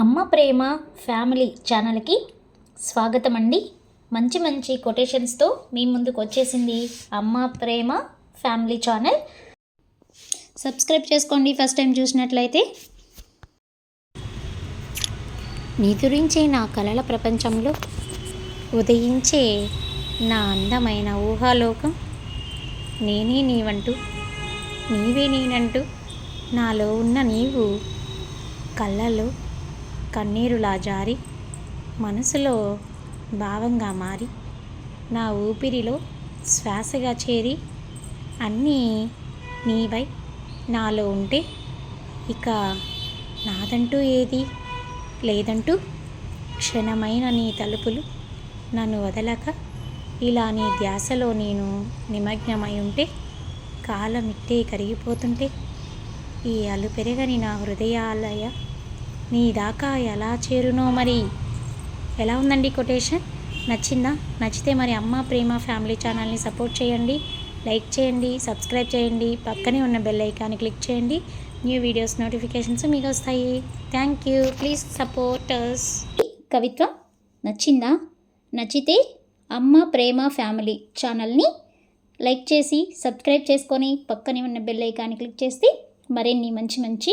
అమ్మ ప్రేమ ఫ్యామిలీ ఛానల్కి స్వాగతం అండి మంచి మంచి కొటేషన్స్తో మీ ముందుకు వచ్చేసింది Amma Prema family channel. Subscribe చేసుకోండి ఫస్ట్ టైం చూసినట్లయితే. నీ గురించే నా కళల ప్రపంచంలో ఉదయించే నా అందమైన ఊహాలోకం. నేనే నీవంటూ నీవే నేనంటూ నాలో ఉన్న నీవు కళ్ళలో కన్నీరులా జారి మనసులో భావంగా మారి నా ఊపిరిలో శ్వాసగా చేరి అన్నీ నీవై నాలో ఉంటే ఇక నాదంటూ ఏది లేదంటూ క్షణమైన నీ తలుపులు నన్ను వదలక ఇలా నీ ధ్యాసలో నేను నిమగ్నమై ఉంటే కాలం ఇట్టే కరిగిపోతుంటే ఈ అలు పెరగని నా హృదయాలయ నీ దాకా ఎలా చేరునో మరి? ఎలా ఉందండి కొటేషన్? నచ్చిందా? నచ్చితే మరి అమ్మ ప్రేమ ఫ్యామిలీ ఛానల్ని సపోర్ట్ చేయండి. లైక్ చేయండి సబ్స్క్రైబ్ చేయండి. పక్కనే ఉన్న బెల్ ఐకాన్ని క్లిక్ చేయండి. న్యూ వీడియోస్ నోటిఫికేషన్స్ మీకు వస్తాయి. Thank you. ప్లీజ్ సపోర్టర్స్ కవిత్వ నచ్చిందా? నచ్చితే అమ్మ ప్రేమ ఫ్యామిలీ ఛానల్ని లైక్ చేసి సబ్స్క్రైబ్ చేసుకొని పక్కనే ఉన్న బెల్ ఐకాన్ని క్లిక్ చేస్తే మరిన్ని మంచి మంచి